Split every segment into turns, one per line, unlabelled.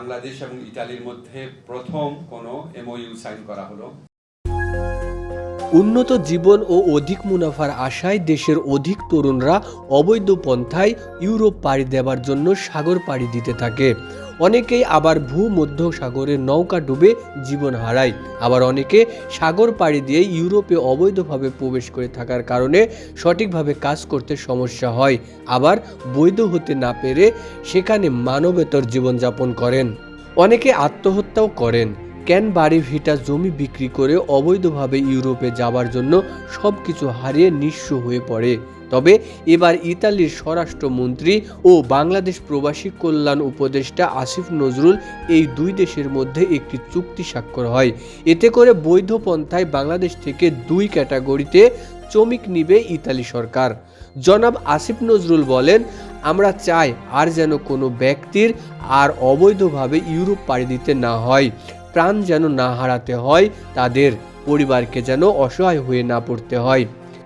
বাংলাদেশ এবং ইতালির মধ্যে প্রথম কোনো এমওইউ সাইন করা হলো।
উন্নত জীবন ও অধিক মুনাফার আশায় দেশের অধিক তরুণরা অবৈধ পন্থায় ইউরোপ পাড়ি দেওয়ার জন্য সাগর পাড়ি দিতে থাকে। অনেকেই আবার ভূমধ্য সাগরে নৌকা ডুবে জীবন হারায়। আবার অনেকে সাগর পাড়ি দিয়ে ইউরোপে অবৈধভাবে প্রবেশ করে থাকার কারণে সঠিকভাবে কাজ করতে সমস্যা হয়। আবার বৈধ হতে না পেরে সেখানে মানবেতর জীবনযাপন করেন। অনেকে আত্মহত্যাও করেন। ক্যান বাড়ি ভিটা জমি বিক্রি করে অবৈধভাবে ইউরোপে যাবার জন্য সব কিছু হারিয়ে নিঃস্ব হয়ে পড়ে। তবে এবার ইতালির স্বরাষ্ট্রমন্ত্রী ও বাংলাদেশ প্রবাসী কল্যাণ উপদেষ্টা আসিফ নজরুল এই দুই দেশের মধ্যে একটি চুক্তি স্বাক্ষর হয়। এতে করে বৈধ পন্থায় বাংলাদেশ থেকে দুই ক্যাটাগরিতে চমিক নিবে ইতালি সরকার। জনাব আসিফ নজরুল বলেন, আমরা চাই আর যেন কোনো ব্যক্তির আর অবৈধভাবে ইউরোপ পাড়ি দিতে না হয়। প্রাণ যেন না হারাতে হয়, তাদের পরিবারকে যেন অসহায় হয়ে না পড়তে হয়।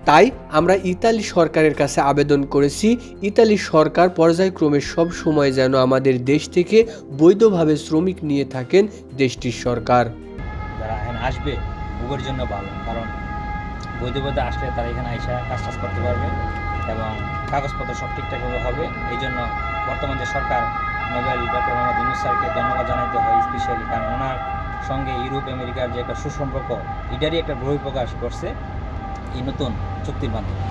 তাই আমরা ইতালি সরকারের কাছে আবেদন করেছি, ইতালি সরকার পর্যায়ক্রমে সব সময় যেন আমাদের দেশ থেকে বৈধভাবে শ্রমিক নিয়ে থাকেন দেশটির সরকার।
যারা আসবে উবের জন্য ভালো, কারণ বৈধ বৈধ আসলে তারা এখানে আইসা কাজ টাজ করতে পারবে এবং কাগজপত্র সব ঠিকঠাকভাবে হবে। এই জন্য বর্তমান যে সরকার, নোবেল ডক্টর মোহাম্মদ ইউনুস স্যারকে ধন্যবাদ জানাইতে হয় স্পেশালি কারণ ওনার সঙ্গে ইউরোপ আমেরিকার যে একটা সুসম্পর্ক এটারই একটা বহিঃপ্রকাশ করছে এই নতুন চুক্তির মাধ্যমে।